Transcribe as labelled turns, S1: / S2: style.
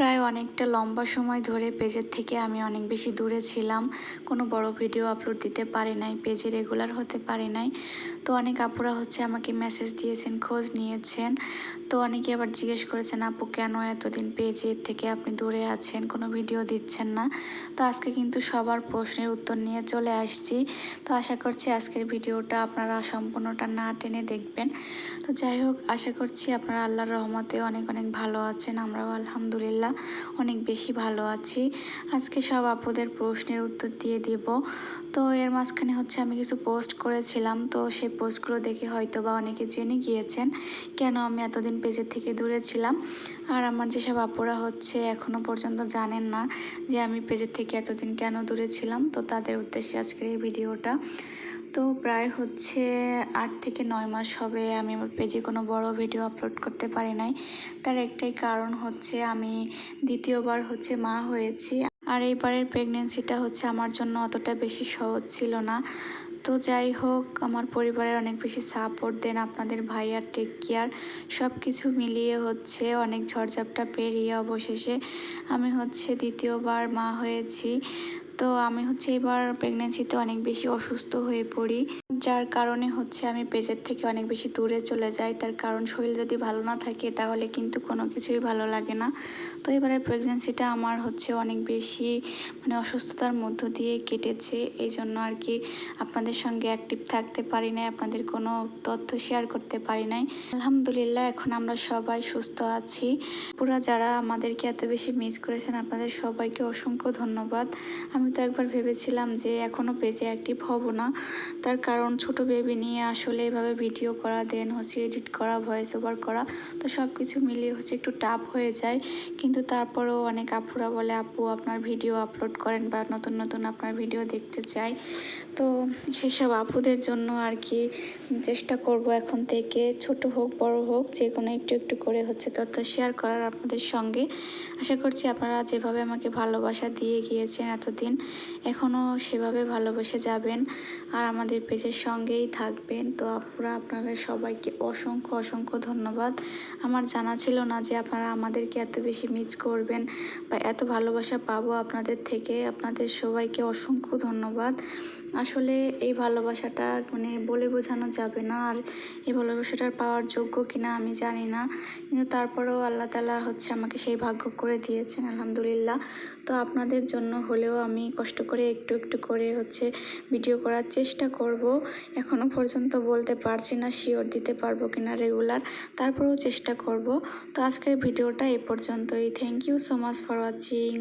S1: প্রায় অনেকটা লম্বা সময় ধরে পেজের থেকে আমি অনেক বেশি দূরে ছিলাম। কোনো বড় ভিডিও আপলোড দিতে পারি নাই, পেজে রেগুলার হতে পারি নাই। তো অনেক আপুরা হচ্ছে আমাকে মেসেজ দিয়েছেন, খোঁজ নিয়েছেন। তো অনেকে আবার জিজ্ঞেস করেছেন, আপু, কেন এতদিন পেজের থেকে আপনি দূরে আছেন? কোনো ভিডিও দিচ্ছেন না? তো আজকে কিন্তু সবার প্রশ্নের উত্তর নিয়ে চলে আসছি। তো আশা করছি আজকের ভিডিওটা আপনারা সম্পূর্ণটা না টেনে দেখবেন। তো যাই হোক, আশা করছি আপনারা আল্লাহর রহমতে অনেক অনেক ভালো আছেন। আমরাও আলহামদুলিল্লাহ। অনেক বেশি ভালো আছি। আজকে সব আপুদের প্রশ্নের উত্তর দিয়ে দিব। তো এর মাঝখানে হচ্ছে আমি কিছু পোস্ট করেছিলাম, তো সেই পোস্টগুলো দেখে হয়তো বা অনেকে জেনে গিয়েছেন কেন আমি এতদিন পেজের থেকে দূরে ছিলাম। আর আমার যেসব আপুরা হচ্ছে এখনও পর্যন্ত জানেন না যে আমি পেজের থেকে এতদিন কেন দূরে ছিলাম, তো তাদের উদ্দেশ্যে আজকের এই ভিডিওটা। তো প্রায় হচ্ছে আট থেকে নয় মাস হবে আমি আমার পেজে কোনো বড় ভিডিও আপলোড করতে পারি নাই। তার একটাই কারণ হচ্ছে আমি দ্বিতীয়বার হচ্ছে মা হয়েছি। আর এইবারের প্রেগনেন্সিটা হচ্ছে আমার জন্য অতটা বেশি সহজ ছিল না। তো যাই হোক, আমার পরিবারের অনেক বেশি সাপোর্ট দেন আপনাদের ভাই আর টেক কেয়ার সব কিছু মিলিয়ে হচ্ছে অনেক ঝড়ঝাপটা পেরিয়ে অবশেষে আমি হচ্ছে দ্বিতীয়বার মা হয়েছি। তো আমি হচ্ছে এবার প্রেগনেন্সিতে অনেক বেশি অসুস্থ হয়ে পড়ি। যার কারণে হচ্ছে আমি পেজের থেকে অনেক বেশি দূরে চলে যাই। তার কারণ শরীর যদি ভালো না থাকে তাহলে কিন্তু কোনো কিছুই ভালো লাগে না। তো এবারের প্রেগনেন্সিটা আমার হচ্ছে অনেক বেশি মানে অসুস্থতার মধ্য দিয়ে কেটেছে। এই জন্য আর কি আপনাদের সঙ্গে অ্যাক্টিভ থাকতে পারি নাই, আপনাদের কোনো তথ্য শেয়ার করতে পারি নাই। আলহামদুলিল্লাহ, এখন আমরা সবাই সুস্থ আছি। পুরা যারা আমাদেরকে এত বেশি মিস করেছেন, আপনাদের সবাইকে অসংখ্য ধন্যবাদ। আমি তো একবার ভেবেছিলাম যে এখনও পেজে অ্যাক্টিভ হব না। তার কারণ ছোট বেবি নিয়ে আসলে এভাবে ভিডিও করা দেন হচ্ছে এডিট করা ভয়েস ওভার করা, তো সব কিছু মিলিয়ে হচ্ছে একটু টাফ হয়ে যায়। কিন্তু তারপরেও অনেক আপুরা বলে, আপু, আপনার ভিডিও আপলোড করেন বা নতুন নতুন আপনার ভিডিও দেখতে চাই। তো সেসব আপুদের জন্য আর কি চেষ্টা করব এখন থেকে, ছোট হোক, বড় হোক, যে কোনো একটু একটু করে হচ্ছে তথ্য শেয়ার করার আপনাদের সঙ্গে। আশা করছি আপনারা যেভাবে আমাকে ভালোবাসা দিয়ে গিয়েছেন এতদিন এখনও সেভাবে ভালোবেসে যাবেন। আর আমাদের পেজের সঙ্গেই থাকবেন। তো আপুরা আপনারা সবাইকে অসংখ্য অসংখ্য ধন্যবাদ। আমার জানা ছিল না যে আপনারা আমাদেরকে এত বেশি মিস করবেন বা এত ভালোবাসা পাবো আপনাদের থেকে। আপনাদের সবাইকে অসংখ্য ধন্যবাদ। আসলে এই ভালোবাসাটা মানে বলে বোঝানো যাবে না। আর এই ভালোবাসাটার পাওয়ার যোগ্য কিনা আমি জানি না। কিন্তু তারপরেও আল্লাহ তালা হচ্ছে আমাকে সেই ভাগ্য করে দিয়েছেন, আলহামদুলিল্লাহ। তো আপনাদের জন্য হলেও আমি কষ্ট করে একটু একটু করে হচ্ছে ভিডিও করার চেষ্টা করব। এখনও পর্যন্ত বলতে পারছি না শিওর দিতে পারব কিনা রেগুলার তারপরেও চেষ্টা করব। তো আজকের ভিডিওটা এ পর্যন্তই। Thank you so much for watching